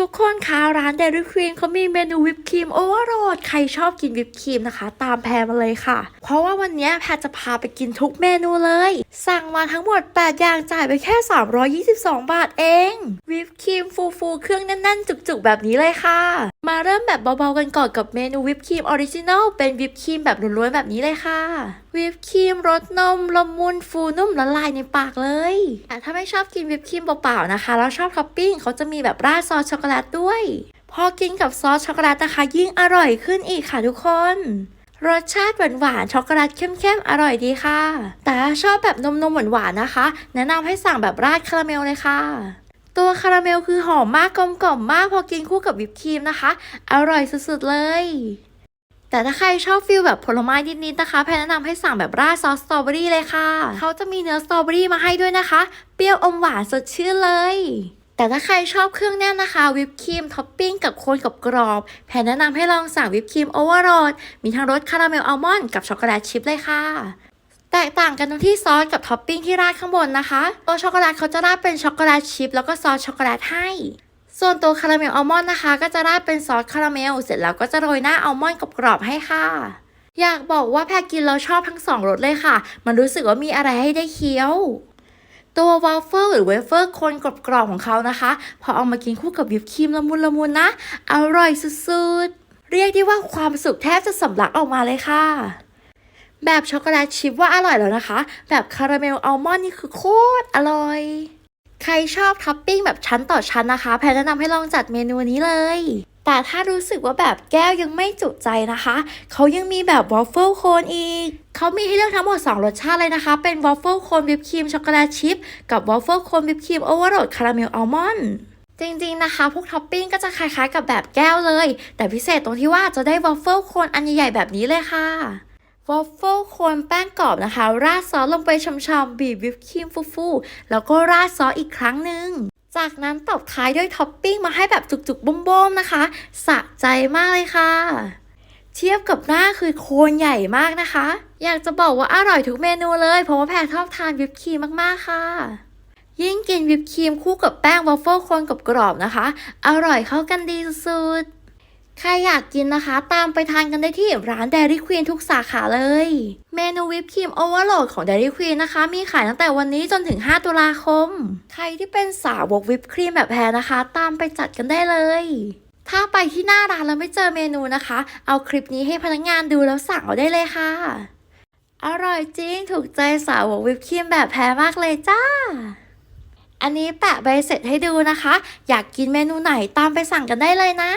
ทุกคนคะร้านเดลิควีนเขามีเมนูวิปครีมโอเวอร์โหลดใครชอบกินวิปครีมนะคะ ตามแพรมาเลยค่ะ เพราะว่าวันนี้แพรจะพาไปกินทุกเมนูเลย สั่งมาทั้งหมด 8 อย่างจ่ายไปแค่ 322 บาทเอง วิปครีมฟูๆเครื่องแน่นๆ จุกๆ แบบนี้เลยค่ะ มาเริ่มแบบเบาๆกันก่อนกับเมนูวิปครีมออริจินัลเป็นวิปครีมแบบล้วนๆแบบนี้เลยค่ะ วิปครีมรสนมละมุนฟูนุ่มละลายในปากเลยแต่ถ้าไม่ชอบกินวิปครีมเปล่าๆนะคะ แล้วชอบท็อปปิ้งเขาจะมีแบบราดซอสช็อกโกแลตด้วย พอกินกับซอสช็อกโกแลตนะคะยิ่งอร่อยขึ้นอีกค่ะทุกคนรสชาติหวานๆช็อกโกแลตเข้มๆ อร่อยดีค่ะ แต่ถ้าชอบแบบนมๆหวานๆนะคะ แนะนำให้สั่งแบบราดคาราเมลเลยค่ะ ตัวคาราเมลคือหอมมากกลมกล่อมมากพอกินคู่กับวิปครีมนะคะ อร่อยสุดๆเลย แต่ถ้าใครชอบฟิลแบบผลไม้นิดๆนะคะแพนแนะนำให้สั่งแบบราดซอสสตรอเบอรี่เลยค่ะ เขาจะมีเนื้อสตรอเบอรี่มาให้ด้วยนะคะ เปรี้ยวอมหวานสดชื่นเลย แต่ถ้าใครชอบเครื่องแน่นนะคะ วิปครีมท็อปปิ้งกับโคนกับกรอบ แพนแนะนำให้ลองสั่งวิปครีมโอเวอร์โหลดมีทั้งรสคาราเมลอัลมอนด์กับช็อกโกแลตชิพเลยค่ะ แตกต่างกันตรงที่ซอสกับท็อปปิ้งที่ราดข้างบนนะคะ ตัวช็อกโกแลตเขาจะราดเป็นช็อกโกแลตชิพแล้วก็ซอสช็อกโกแลตให้ ส่วนตัวคาราเมลอัลมอนด์นะคะ ก็จะราดเป็นซอสคาราเมล เสร็จแล้วก็จะโรยหน้าอัลมอนด์กรอบๆให้ค่ะ อยากบอกว่าแพรกินแล้วชอบทั้งสองรสเลยค่ะ มันรู้สึกว่ามีอะไรให้ได้เคี้ยว ตัววาฟเฟิลหรือเวเฟอร์คนกรอบๆของเขานะคะ พอเอามากินคู่กับวิปครีมละมุนละมุนนะ อร่อยสุดๆ เรียกได้ว่าความสุขแทบจะสำลักออกมาเลยค่ะ แบบช็อกโกแลตชิพว่าอร่อยแล้วนะคะ แบบคาราเมลอัลมอนด์นี่คือโคตรอร่อย ใครชอบท็อปปิ้งแบบชั้นต่อชั้นนะคะ แพรแนะนำให้ลองจัดเมนูนี้เลย แต่ถ้ารู้สึกว่าแบบแก้วยังไม่จุใจนะคะ เขายังมีแบบวอฟเฟิลโคนอีก เขามีให้เลือกทั้งหมด 2 รสชาติเลยนะคะ เป็นวอฟเฟิลโคนวิปครีมช็อกโกแลตชิพกับวอฟเฟิลโคนวิปครีมโอเวอร์โหลดคาราเมลอัลมอนด์จริงๆนะคะ พวกท็อปปิ้งก็จะคล้ายๆกับแบบแก้วเลย แต่พิเศษตรงที่ว่าจะได้วอฟเฟิลโคนอันใหญ่ๆแบบนี้เลยค่ะ วอฟเฟิลโคนแป้งกรอบนะคะ ราดซอสลงไปช่ำๆบีบวิปครีมฟูๆแล้วก็ราดซอสอีกครั้งหนึ่งจากนั้นตบท้ายด้วยท็อปปิ้งมาให้แบบจุกๆบ้มๆนะคะ สะใจมากเลยค่ะ เทียบกับหน้าคือโคนใหญ่มากนะคะ อยากจะบอกว่าอร่อยทุกเมนูเลย เพราะว่าแพรชอบทานวิปครีมมากๆค่ะ ยิ่งกินวิปครีมคู่กับแป้งวอฟเฟิลโคนกับกรอบนะคะ อร่อยเข้ากันดีสุดๆ ใครอยากกินนะคะ ตามไปทานกันได้ที่ร้าน Dairy Queen ทุกสาขาเลย เมนูวิปครีมโอเวอร์โหลดของ Dairy Queen นะคะ มีขายตั้งแต่วันนี้จนถึง 5 ตุลาคม ใครที่เป็นสาวกวิปครีมแบบแพรนะคะ ตามไปจัดกันได้เลย ถ้าไปที่หน้าร้านแล้วไม่เจอเมนูนะคะ เอาคลิปนี้ให้พนักงานดูแล้วสั่งเอาได้เลยค่ะ อร่อยจริงถูกใจสาวกวิปครีมแบบแพรมากเลยจ้าอันนี้แปะใบเสร็จให้ดูนะคะ อยากกินเมนูไหนตามไปสั่งกันได้เลยนะ